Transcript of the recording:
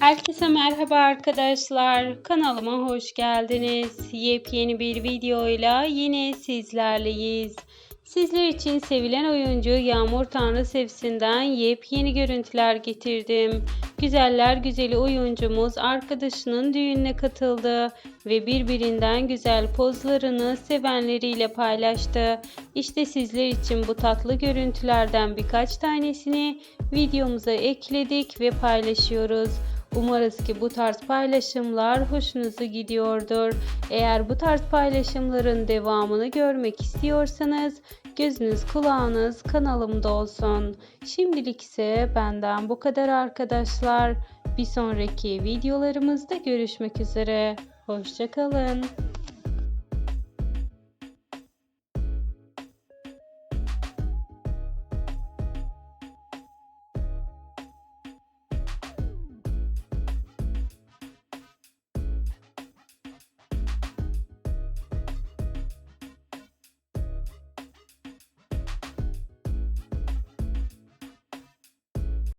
Herkese merhaba arkadaşlar. Kanalıma hoş geldiniz. Yepyeni bir videoyla yine sizlerleyiz. Sizler için sevilen oyuncu Yağmur Tanrı Sevsinden yepyeni görüntüler getirdim. Güzeller güzeli oyuncumuz arkadaşının düğününe katıldı ve birbirinden güzel pozlarını sevenleriyle paylaştı. İşte sizler için bu tatlı görüntülerden birkaç tanesini videomuza ekledik ve paylaşıyoruz. Umarız ki bu tarz paylaşımlar hoşunuza gidiyordur. Eğer bu tarz paylaşımların devamını görmek istiyorsanız gözünüz kulağınız kanalımda olsun. Şimdilik ise benden bu kadar arkadaşlar. Bir sonraki videolarımızda görüşmek üzere. Hoşçakalın.